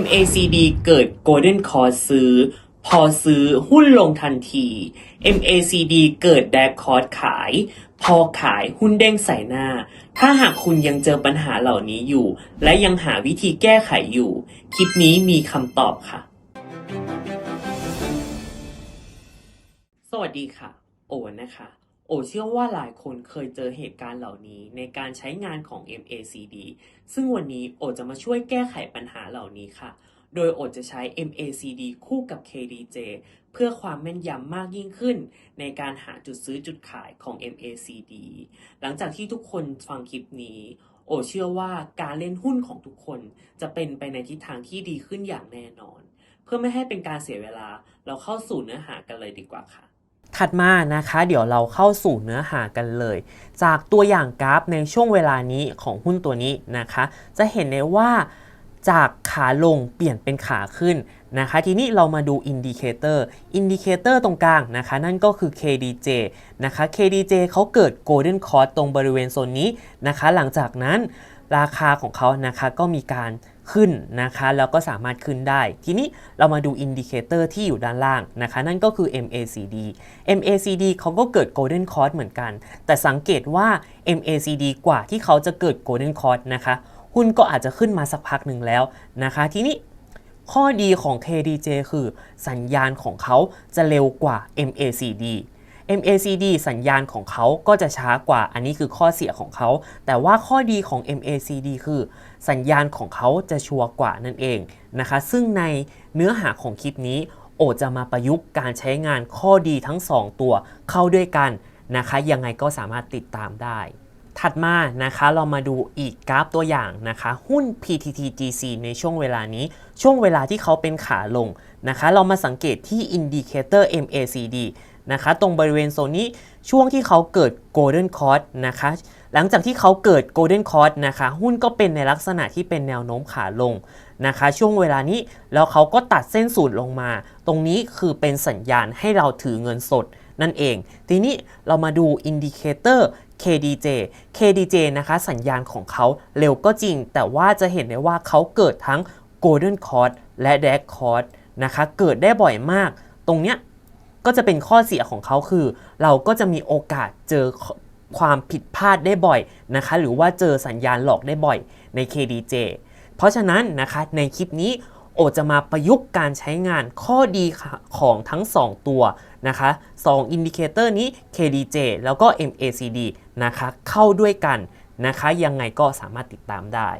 MACD เกิด Golden Cross ซื้อ พอซื้อหุ้นลงทันที MACD เกิด Dark Cross ขาย พอขายหุ้นเด้งใส่หน้า ถ้าหากคุณยังเจอปัญหาเหล่านี้อยู่ และยังหาวิธีแก้ไขอยู่ คลิปนี้มีคำตอบค่ะ สวัสดีค่ะ โอนะคะ โอเชื่อว่าหลายคนเคยเจอเหตุการณ์เหล่านี้ในการใช้งานของ MACD ซึ่งวันนี้โอจะมาช่วยแก้ไขปัญหาเหล่านี้ค่ะ โดยโอจะใช้ MACD คู่กับ KDJ เพื่อความแม่นยำมากยิ่งขึ้น ในการหาจุดซื้อจุดขายของ MACD หลังจากที่ทุกคนฟังคลิปนี้โอเชื่อว่าการเล่นหุ้นของทุกคนจะเป็นไปในทิศทางที่ดีขึ้นอย่างแน่นอน เพื่อไม่ให้เป็นการเสียเวลาเราเข้าสู่เนื้อหากันเลยดีกว่าค่ะ ถัดมานะคะเดี๋ยวเราเข้าสู่เนื้อหากันเลย จากตัวอย่างกราฟในช่วงเวลานี้ของหุ้นตัวนี้นะคะ จะเห็นได้ว่า จากขาลงเปลี่ยนเป็นขาขึ้นนะคะ ทีนี้เรามาดูอินดิเคเตอร์ อินดิเคเตอร์ตรงกลางนะคะ นั่นก็คือ KDJ นะคะ KDJ เขาเกิด Golden Cross ตรงบริเวณโซนนี้นะคะ หลังจากนั้นราคาของเขานะคะก็มีการขึ้นนะคะ แล้วก็สามารถขึ้นได้ ทีนี้เรามาดูอินดิเคเตอร์ที่อยู่ด้านล่างนะคะ นั่นก็คือ MACD MACD เขาก็เกิด Golden Cross เหมือนกัน แต่สังเกตว่า MACD กว่าที่เขาจะเกิด Golden Cross นะคะ หุ้นก็อาจจะขึ้นมาสักพักหนึ่งแล้วนะคะ ทีนี้ข้อดีของ KDJ คือสัญญาณของเขาจะเร็วกว่า MACD MACD สัญญาณของเขาก็จะช้ากว่า อันนี้คือข้อเสียของเขา แต่ว่าข้อดีของ MACD คือสัญญาณของเขาจะชัวร์กว่านั่นเองนะคะ ซึ่งในเนื้อหาของคลิปนี้ โอจะมาประยุกต์การใช้งานข้อดีทั้ง 2 ตัวเข้าด้วยกันนะคะ ยังไงก็สามารถติดตามได้ ถัดมานะคะเรามาดูอีกกราฟตัวอย่างนะคะ หุ้น PTTGC ในช่วงเวลานี้ ช่วงเวลาที่เขาเป็นขาลงนะคะ เรามาสังเกตที่อินดิเคเตอร์ MACD นะคะตรงบริเวณโซนนี้ช่วงที่เขาเกิด Golden Cross นะคะ หลังจากที่เขาเกิด Golden Cross นะคะ หุ้นก็เป็นในลักษณะที่เป็นแนวโน้มขาลงนะคะ ช่วงเวลานี้แล้วเขาก็ตัดเส้นสูตรลงมา ตรงนี้คือเป็นสัญญาณให้เราถือเงินสดนั่นเอง ทีนี้เรามาดูอินดิเคเตอร์ KDJ KDJ นะคะสัญญาณของเขาเร็วก็จริง แต่ว่าจะเห็นได้ว่าเขาเกิดทั้ง Golden Cross และ Dark Cross นะคะเกิดได้บ่อยมาก ตรงเนี้ยก็จะเป็นข้อเสียของเขาคือ เราก็จะมีโอกาสเจอความผิดพลาดได้บ่อยนะคะ หรือว่าเจอสัญญาณหลอกได้บ่อยใน KDJ เพราะฉะนั้นนะคะในคลิปนี้ โอจะมาประยุกต์การใช้งานข้อดีของทั้ง 2 ตัวนะคะ2อินดิเคเตอร์นี้ KDJ แล้วก็ MACD นะคะเข้าด้วยกันนะคะยังไงก็สามารถติดตามได้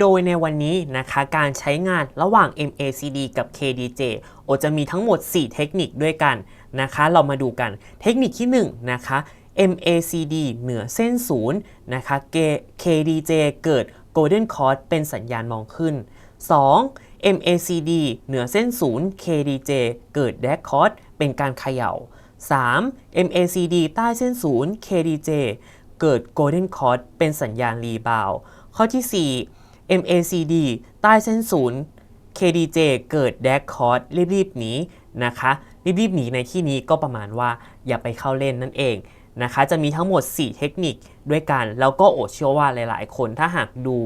โดยในวันนี้นะคะการใช้งานระหว่าง MACD กับ KDJ โอจะมีทั้งหมด 4 เทคนิคด้วยกันนะคะ เรามาดูกันเทคนิคที่1นะคะ MACD เหนือเส้นศูนย์นะคะ KDJ เกิด Golden Cross เป็นสัญญาณมองขึ้น 2. MACD เหนือเส้นศูนย์ KDJ เกิด Dark Cross เป็นการเขย่า 3. MACD ใต้เส้นศูนย์ KDJ เกิด Golden Cross เป็นสัญญาณรีบาวข้อที่ 4 MACD ใต้เส้นศูนย์ KDJ เกิด Dark Cross รีบๆหนีนะคะรีบๆหนีในที่นี้ก็ประมาณว่าอย่าไปเข้าเล่นนั่นเองนะคะ จะมีทั้งหมด 4 เทคนิคด้วยกัน แล้วก็โอเชื่อว่าหลายๆ คนถ้าหากดู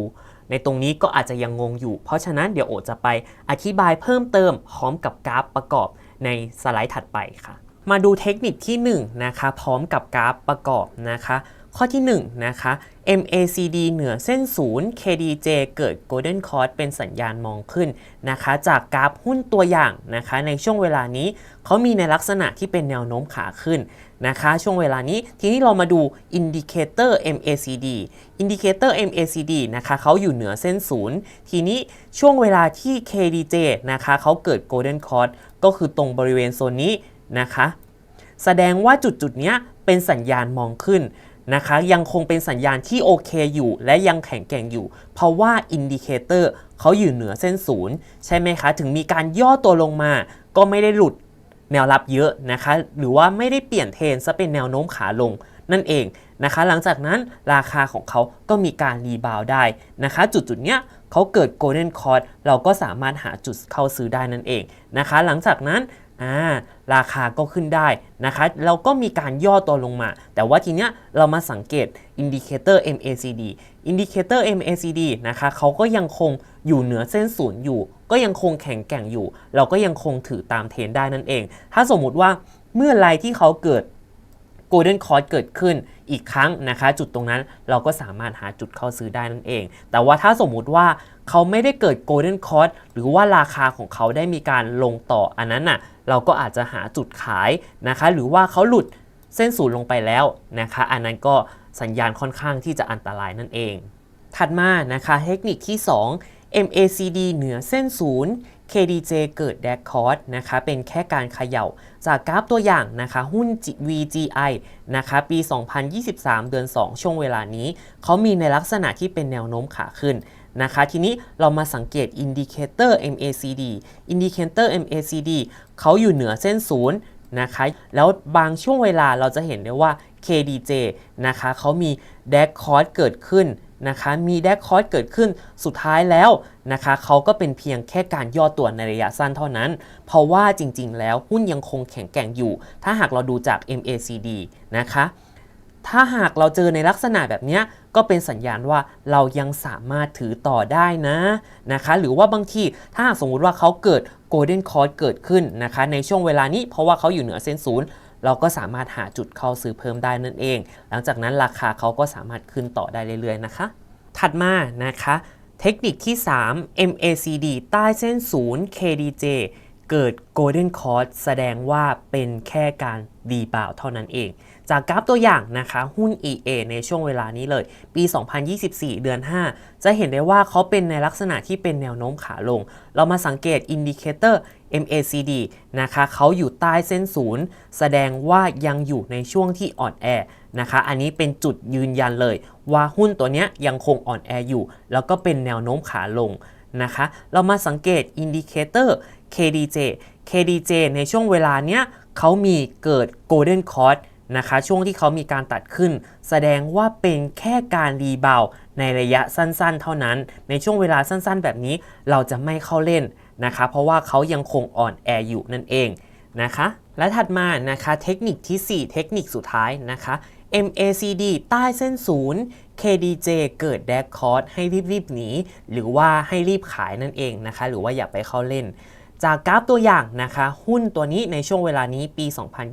ในตรงนี้ก็อาจจะยังงงอยู่ เพราะฉะนั้นเดี๋ยวโอจะไปอธิบายเพิ่มเติมพร้อมกับกราฟประกอบในสไลด์ถัดไปค่ะ มาดูเทคนิคที่1นะคะพร้อมกับกราฟประกอบนะคะข้อที่1นะคะ MACD เหนือเส้นศูนย์ KDJ เกิด Golden Cross เป็นสัญญาณมองขึ้นนะคะ จากกราฟหุ้นตัวอย่างนะคะ ในช่วงเวลานี้เขามีในลักษณะที่เป็นแนวโน้มขาขึ้น นะคะ ช่วงเวลานี้ทีนี้เรามาดูอินดิเคเตอร์ MACD อินดิเคเตอร์ MACD นะคะเขาอยู่เหนือเส้นศูนย์ทีนี้ช่วงเวลาที่ KDJ นะคะเขาเกิด Golden Cross ก็คือตรงบริเวณโซนนี้นะคะ แสดงว่าจุดจุดนี้เป็นสัญญาณมองขึ้นนะคะยังคงเป็นสัญญาณที่โอเคอยู่และยังแข็งแกร่งอยู่ เพราะว่าอินดิเคเตอร์เขาอยู่เหนือเส้นศูนย์ใช่ไหมคะ ถึงมีการย่อตัวลงมาก็ไม่ได้หลุด แนวรับเยอะนะคะ หรือว่าไม่ได้เปลี่ยนเทรนซะเป็นแนวโน้มขาลงนั่นเองนะคะ หลังจากนั้นราคาของเขาก็มีการรีบาวได้นะคะ จุดจุดเนี้ยเขาเกิดโกลเด้นคอร์ดเราก็สามารถหาจุดเข้าซื้อได้นั่นเองนะคะ หลังจากนั้น อ่าราคาก็ขึ้นได้นะคะแล้วก็มีการย่อตัวลงมา แต่ว่าทีเนี้ยเรามาสังเกตอินดิเคเตอร์ MACD อินดิเคเตอร์ MACD นะคะเขาก็ยังคงอยู่เหนือเส้นศูนย์อยู่ ก็ยังคงแข็งแกร่งอยู่ เราก็ยังคงถือตามเทรนได้นั่นเอง ถ้าสมมุติว่าเมื่อไรที่เขาเกิด Golden c o r d เกิดขึ้นอีกครั้งนะคะ จุดตรงนั้นเราก็สามารถหาจุดเข้าซื้อได้นั่นเอง แต่ว่าถ้าสมมุติว่าเขาไม่ได้เกิด Golden c o r d หรือว่าราคาของเขาได้มีการลงต่ออันนั้นน่ะ เราก็อาจจะหาจุดขายนะคะ หรือว่าเขาหลุดเส้นศูนย์ลงไปแล้วนะคะ อันนั้นก็สัญญาณค่อนข้างที่จะอันตรายนั่นเอง ถัดมานะคะเทคนิคที่ 2 MACD เหนือเส้นศูนย์ KDJ เกิด d a c c o r d นะคะ เป็นแค่การเขย่า จากกราฟตัวอย่างนะคะ หุ้น VGI นะคะ ปี 2023 เดือน 2 ช่วงเวลานี้ เขามีในลักษณะที่เป็นแนวโน้มขาขึ้น นะคะ ทีนี้เรามาสังเกตอินดิเคเตอร์ MACD อินดิเคเตอร์ MACD เขาอยู่เหนือเส้นศูนย์นะคะแล้วบางช่วงเวลาเราจะเห็นได้ว่า KDJ นะคะเขามี d a c c o r d เกิดขึ้นนะคะมี d a c c o r d เกิดขึ้นสุดท้ายแล้วนะคะเขาก็เป็นเพียงแค่การย่อตัวในระยะสั้นเท่านั้น เพราะว่าจริงๆ แล้วหุ้นยังคงแข็งแกร่งอยู่ ถ้าหากเราดูจาก MACD นะคะ ถ้าหากเราเจอในลักษณะแบบนี้ก็เป็นสัญญาณว่าเรายังสามารถถือต่อได้นะนะคะ หรือว่าบางทีถ้าหากสมมุติว่าเขาเกิด Golden c o r d เกิดขึ้นนะคะ ในช่วงเวลานี้เพราะว่าเขาอยู่เหนือเส้นศูนย์เราก็สามารถหาจุดเข้าซื้อเพิ่มได้นั่นเอง หลังจากนั้นราคาเขาก็สามารถขึ้นต่อได้เรื่อยๆนะคะ ถัดมานะคะ เทคนิคที่ 3 MACD ใต้เส้นศูนย์ KDJ เกิด Golden c o r d แสดงว่าเป็นแค่การดีบาวเท่านั้นเอง จากกราฟตัวอย่างนะคะหุ้น EA ในช่วงเวลานี้เลย ปี 2024 เดือน 5 จะเห็นได้ว่าเขาเป็นในลักษณะที่เป็นแนวโน้มขาลง เรามาสังเกตอินดิเคเตอร์ MACD นะคะเขาอยู่ใต้เส้นศูนย์ แสดงว่ายังอยู่ในช่วงที่อ่อนแอนะคะ อันนี้เป็นจุดยืนยันเลย ว่าหุ้นตัวเนี้ยยังคงอ่อนแออยู่ แล้วก็เป็นแนวโน้มขาลงนะคะ เรามาสังเกตอินดิเคเตอร์ KDJ KDJ ในช่วงเวลาเนี้ยเขามีเกิด Golden c o r d นะคะ ช่วงที่เขามีการตัดขึ้น แสดงว่าเป็นแค่การรีบาวในระยะสั้นๆ เท่านั้น ในช่วงเวลาสั้นๆ แบบนี้เราจะไม่เข้าเล่นนะคะ เพราะว่าเขายังคงอ่อนแออยู่นั่นเองนะคะ และถัดมานะคะเทคนิคที่ 4 เทคนิคสุดท้ายนะคะ MACD ใต้เส้นศูนย์ KDJ เกิด d a c c o r d ให้รีบๆหนีหรือว่าให้รีบขายนั่นเองนะคะ หรือว่าอย่าไปเข้าเล่น จากกราฟตัวอย่างนะคะ หุ้นตัวนี้ในช่วงเวลานี้ปี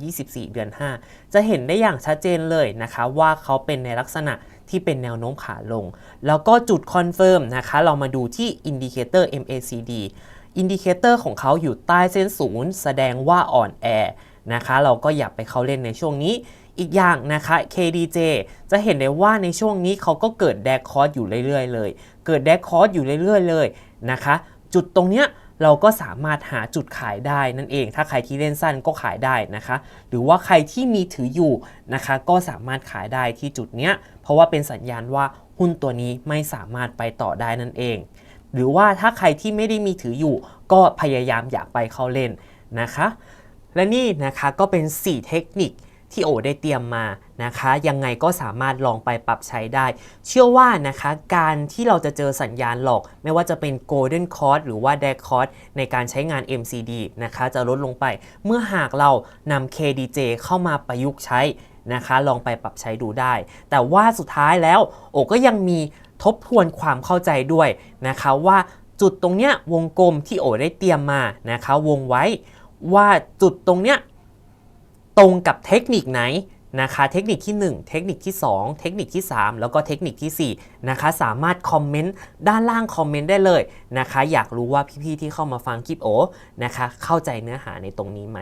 2024 เดือน 5 จะเห็นได้อย่างชัดเจนเลยนะคะว่าเขาเป็นในลักษณะที่เป็นแนวโน้มขาลง แล้วก็จุดคอนเฟิร์มนะคะ เรามาดูที่อินดิเคเตอร์ MACD อินดิเคเตอร์ของเขาอยู่ใต้เส้นศูนย์แสดงว่าอ่อนแอนะคะ เราก็อย่าไปเข้าเล่นในช่วงนี้อีกอย่างนะคะ KDJ จะเห็นได้ว่าในช่วงนี้เขาก็เกิดแดกคอร์สอยู่เรื่อยๆเลย เกิดแดกคอร์สอยู่เรื่อยๆเลยนะคะ จุดตรงเนี้ย เราก็สามารถหาจุดขายได้นั่นเอง ถ้าใครที่เล่นสั้นก็ขายได้นะคะ หรือว่าใครที่มีถืออยู่นะคะ ก็สามารถขายได้ที่จุดเนี้ย เพราะว่าเป็นสัญญาณว่าหุ้นตัวนี้ไม่สามารถไปต่อได้นั่นเอง หรือว่าถ้าใครที่ไม่ได้มีถืออยู่ ก็พยายามอย่าไปเข้าเล่นนะคะ และนี่นะคะก็เป็น 4 เทคนิค ที่โอได้เตรียมมานะคะ ยังไงก็สามารถลองไปปรับใช้ได้ เชื่อว่านะคะการที่เราจะเจอสัญญาณหลอก ไม่ว่าจะเป็น Golden c o r d หรือว่า d a c c o r d ในการใช้งาน MCD นะคะจะลดลงไป เมื่อหากเรานำ KDJ เข้ามาประยุกต์ใช้นะคะ ลองไปปรับใช้ดูได้ แต่ว่าสุดท้ายแล้วโอก็ยังมีทบทวนความเข้าใจด้วยนะคะว่าจุดตรงเนี้ยวงกลมที่โอได้เตรียมมานะคะ วงไว้ว่าจุดตรงเนี้ย ตรงกับเทคนิคไหนนะคะเทคนิคที่ 1 เทคนิคที่ 2 เทคนิคที่ 3 แล้วก็เทคนิคทีสี่ 4 นะคะ สามารถคอมเมนต์ด้านล่างคอมเมนต์ได้เลยนะคะ อยากรู้ว่าพี่ๆที่เข้ามาฟังคลิปโอนะคะ เข้าใจเนื้อหาในตรงนี้ไหม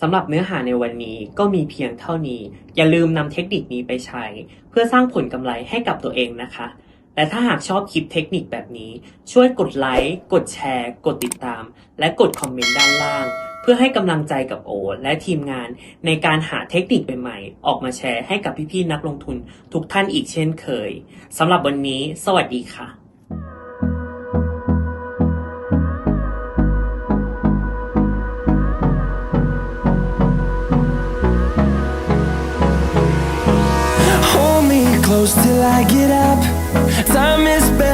สำหรับเนื้อหาในวันนี้ก็มีเพียงเท่านี้ อย่าลืมนำเทคนิคนี้ไปใช้ เพื่อสร้างผลกำไรให้กับตัวเองนะคะ และถ้าหากชอบคลิปเทคนิคแบบนี้ ช่วยกดไลค์กดแชร์ กดติดตาม และกดคอมเมนต์ด้านล่าง เพื่อให้กำลังใจกับโอ และทีมงานในการหาเทคนิคใหม่ๆ ออกมาแชร์ให้กับพี่ๆนักลงทุนทุกท่านอีกเช่นเคยสำหรับวันนี้ สวัสดีค่ะ Hold me close till I get up. Time is barely